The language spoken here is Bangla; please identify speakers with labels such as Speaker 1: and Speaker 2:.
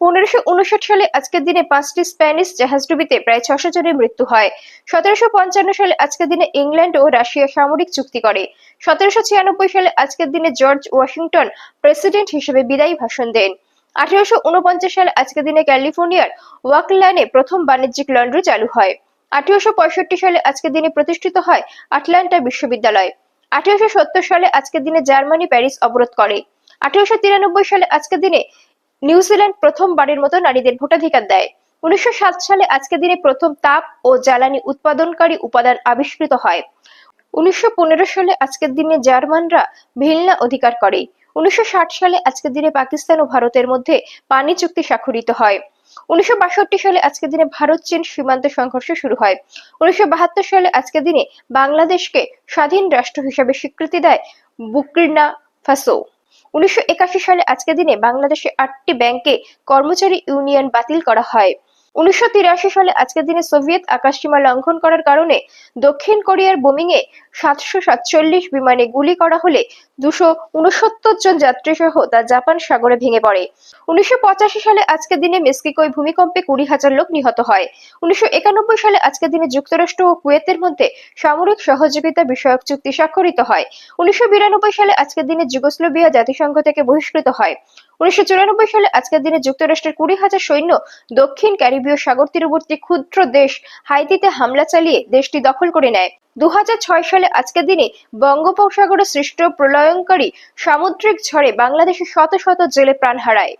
Speaker 1: পনেরোশো সালে আজকের দিনে পাঁচটি স্প্যানিশ প্রায় ছশো জনের মৃত্যু হয়। সতেরোশো পঞ্চান্ন সালে আজকের দিনে ইংল্যান্ড ও রাশিয়া সামরিক চুক্তি করে। সতেরোশো ছিয়ানব্বই সালে আজকের দিনে জর্জ ওয়াশিংটন প্রেসিডেন্ট হিসেবে বিদায়ী ভাষণ দেন। আঠারোশো উনপঞ্চাশ সালে আজকের দিনে ক্যালিফোর্নিয়ার ওয়াকল্যান্ডে প্রথম বাণিজ্যিক লন্ড্রি চালু হয়। আঠারোশো পঁয়ষট্টি সালে আজকের দিনে প্রতিষ্ঠিত হয় আটলান্টা বিশ্ববিদ্যালয়। আঠারোশো সত্তর সালে আজকের দিনে জার্মানি প্যারিস অবরোধ করে। আঠারোশো তিরানব্বই সালে আজকের দিনে নিউজিল্যান্ড প্রথমবারের মতো নারীদের ভোটাধিকার দেয়। উনিশশো সাত সালে আজকের দিনে প্রথম তাপ ও জ্বালানি উৎপাদনকারী উপাদান আবিষ্কৃত হয়। উনিশশো পনেরো সালে আজকের দিনে জার্মানরা ভিলনা অধিকার করে। উনিশশো ষাট সালে আজকের দিনে পাকিস্তান ও ভারতের মধ্যে পানি চুক্তি স্বাক্ষরিত হয়। উনিশশো বাষট্টি সালে আজকের দিনে ভারত চীন সীমান্ত সংঘর্ষ শুরু হয়। উনিশশো বাহাত্তর সালে আজকের দিনে বাংলাদেশকে স্বাধীন রাষ্ট্র হিসেবে স্বীকৃতি দেয় বুকির্না ফাসো। উনিশশো একাশি সালে আজকের দিনে বাংলাদেশে আটটি ব্যাংকে কর্মচারী ইউনিয়ন বাতিল করা হয়। উনিশশো তিরাশি সালে আজকের দিনে সোভিয়েত আকাশসীমা লঙ্ঘন করার কারণে দক্ষিণ কোরিয়ার বোমিং এ সাতশো সাতচল্লিশ বিমানে গুলি করা হলে দুশো উনসত্তর জন যাত্রী সহ তা জাপান সাগরে ভেঙে পড়ে। উনিশশো পঁচাশি সালে আজকের দিনে মেক্সিকোয় ভূমিকম্পে কুড়ি হাজার লোক নিহত হয়। উনিশশো একানব্বই সালে আজকের দিনে যুক্তরাষ্ট্র ও কুয়েতের মধ্যে সামরিক সহযোগিতা বিষয়ক চুক্তি স্বাক্ষরিত হয়। উনিশশো বিরানব্বই সালে আজকের দিনে যুগোস্লোভিয়া জাতিসংঘ থেকে বহিষ্কৃত হয়। উনিশশো চুরানব্বই সালে আজকের দিনে যুক্তরাষ্ট্রের কুড়ি হাজার সৈন্য দক্ষিণ ক্যারিবীয় সাগর তীরবর্তী ক্ষুদ্র দেশ হাইতিতে হামলা চালিয়ে দেশটি দখল করে নেয়। দু হাজার ছয় সালে আজকের দিনে বঙ্গোপসাগরে সৃষ্ট প্রলয়ঙ্কারী সামুদ্রিক ঝড়ে বাংলাদেশের শত শত জেলে প্রাণ হারায়।